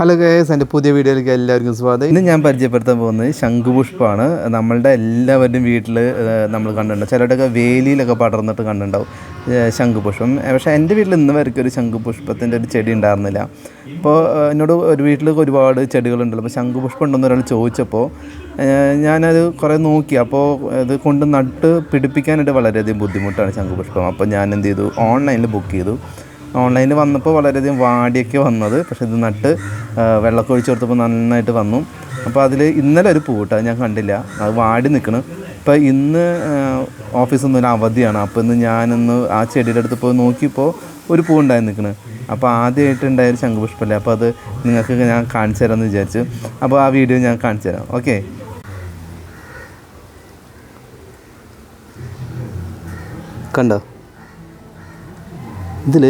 Hello guys എന്റെ പുതിയ വീഡിയോയിലേക്ക് എല്ലാവർക്കും സ്വാഗതം. ഇന്ന് ഞാൻ പരിചയപ്പെടുത്താൻ പോകുന്നത് ശംഖുപുഷ്പമാണ് നമ്മളുടെ എല്ലാവരുടെയും വീട്ടിൽ നമ്മൾ കണ്ടിട്ടുണ്ട്. ചിലരുടെയൊക്കെ വേലിയിലൊക്കെ പടർന്നിട്ട് കണ്ടിട്ടുണ്ടാവും ശംഖുപുഷ്പം. പക്ഷേ എന്റെ വീട്ടിൽ ഇന്ന് വരയ്ക്കും ഒരു ശംഖുപുഷ്പത്തിന്റെ ഒരു ചെടി ഉണ്ടായിരുന്നില്ല. അപ്പോൾ എന്നോട് ഒരു വീട്ടിലൊക്കെ ഒരുപാട് ചെടികളുണ്ടല്ലോ. അപ്പോൾ ശംഖുപുഷ്പം ഉണ്ടെന്ന് ഒരാൾ ചോദിച്ചപ്പോൾ ഞാനത് കുറേ നോക്കി. അപ്പോൾ ഇത് കൊണ്ട് നട്ട് പിടിപ്പിക്കാനായിട്ട് വളരെയധികം ബുദ്ധിമുട്ടാണ് ശംഖുപുഷ്പം. അപ്പോൾ ഞാൻ എന്ത് ചെയ്തു? ഓൺലൈനിൽ ബുക്ക് ചെയ്തു. ഓൺലൈനിൽ വന്നപ്പോൾ വളരെയധികം വാടിയൊക്കെ വന്നത്. പക്ഷേ ഇത് നട്ട് വെള്ളമൊക്കെ ഒഴിച്ചു കൊടുത്തപ്പോൾ നന്നായിട്ട് വന്നു. അപ്പോൾ അതിൽ ഇന്നലെ ഒരു പൂ അത് ഞാൻ കണ്ടില്ല. അത് വാടി നിൽക്കണം ഇപ്പോൾ ഇന്ന് ഓഫീസൊന്നും അവധിയാണ്. അപ്പോൾ ഇന്ന് ഞാനൊന്ന് ആ ചെടിയുടെ അടുത്ത് പോയി നോക്കിയപ്പോൾ ഒരു പൂ ഉണ്ടായി നിൽക്കണേ അപ്പോൾ ആദ്യമായിട്ട് ഉണ്ടായ ഒരു ശംഖുപുഷ്പമല്ലേ അപ്പോൾ അത് നിങ്ങൾക്ക് ഞാൻ കാണിച്ചു തരാമെന്ന് വിചാരിച്ചു. അപ്പോൾ ആ വീഡിയോ ഞാൻ കാണിച്ചു തരാം. ഓക്കെ. കണ്ടോ? ഇതിൽ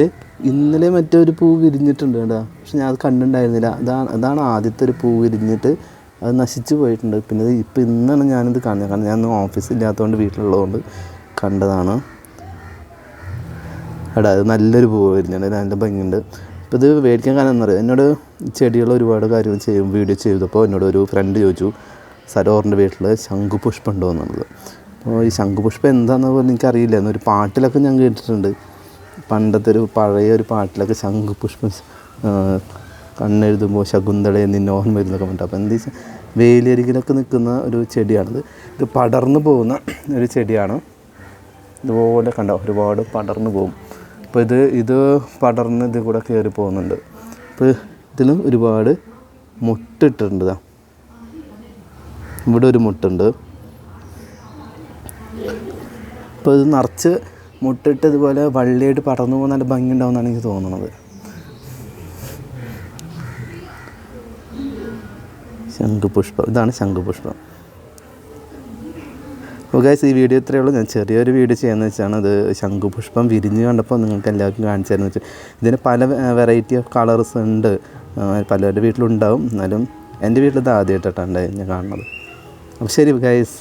ഇന്നലെ മറ്റൊരു പൂ വിരിഞ്ഞിട്ടുണ്ട് കേട്ടോ. പക്ഷെ ഞാൻ അത് കണ്ടിട്ടുണ്ടായിരുന്നില്ല. അതാണ് അതാണ് ആദ്യത്തെ ഒരു പൂ വിരിഞ്ഞിട്ട് അത് നശിച്ചു പോയിട്ടുണ്ട്. പിന്നെ ഇത് ഇപ്പം ഇന്നാണ് ഞാനിത് കാണുന്നത്. കാരണം ഞാൻ ഓഫീസ് ഇല്ലാത്തതുകൊണ്ട് വീട്ടിലുള്ളതുകൊണ്ട് കണ്ടതാണ്. എടാ അത് നല്ലൊരു പൂ വിരിഞ്ഞിട്ടുണ്ട്. നല്ല ഭംഗിയുണ്ട്. ഇപ്പോൾ ഇത് മേടിക്കാൻ കാരണം എന്താ പറയുക? എന്നോട് ചെടികൾ ഒരുപാട് കാര്യങ്ങൾ ചെയ്യും വീഡിയോ ചെയ്തപ്പോൾ എന്നോട് ഒരു ഫ്രണ്ട് ചോദിച്ചു സരോറിന്റെ വീട്ടിൽ ശംഖുപുഷ്പം ഉണ്ടോ? എന്നുള്ളത്. അപ്പോൾ ഈ ശംഖുപുഷ്പം എന്താണെന്ന് പോലും എനിക്കറിയില്ല. എന്നൊരു പാട്ടിലൊക്കെ ഞാൻ കേട്ടിട്ടുണ്ട്. പണ്ടത്തെ ഒരു പഴയ ഒരു പാട്ടിലൊക്കെ ശംഖുപുഷ്പം കണ്ണെഴുതുമ്പോൾ ശകുന്തളയെ നിന്നെ ഓർമ്മ വരുന്നൊക്കെ പറഞ്ഞിട്ട്. അപ്പോൾ എന്താ വെച്ചാൽ വേലിയരികിലൊക്കെ നിൽക്കുന്ന ഒരു ചെടിയാണിത്. ഇത് പടർന്നു പോകുന്ന ഒരു ചെടിയാണ്. ഇതുപോലെ കണ്ടോ ഒരുപാട് പടർന്നു പോകും. അപ്പോൾ ഇത് ഇത് പടർന്ന് ഇത് കൂടെ കയറി പോകുന്നുണ്ട്. അപ്പോൾ ഇതിലും ഒരുപാട് മുട്ടിട്ടുണ്ട്. ഇവിടെ ഒരു മുട്ടുണ്ട്. അപ്പോൾ ഇത് നിറച്ച് മുട്ടിട്ട് ഇതുപോലെ വള്ളിയായിട്ട് പടർന്നു പോകുന്ന നല്ല ഭംഗി ഉണ്ടാവുമെന്നാണ് എനിക്ക് തോന്നുന്നത്. ശംഖുപുഷ്പം. ഇതാണ് ശംഖുപുഷ്പം. ഗൈസ് ഈ വീഡിയോ ഇത്രയേ ഉള്ളൂ. ഞാൻ ചെറിയൊരു വീഡിയോ ചെയ്യാന്ന് വെച്ചാണ് അത് ശംഖുപുഷ്പം വിരിഞ്ഞ് കണ്ടപ്പോൾ നിങ്ങൾക്ക് എല്ലാവർക്കും കാണിച്ചു തരുന്നത് വെച്ചാൽ ഇതിന് പല വെറൈറ്റി ഓഫ് കളേഴ്സ് ഉണ്ട്. പലരുടെ വീട്ടിലുണ്ടാവും എന്നാലും എന്റെ വീട്ടിൽ ഇത് ആദ്യമായിട്ടാണ് ഞാൻ കാണുന്നത്. അപ്പോൾ ശരി ഗൈസ്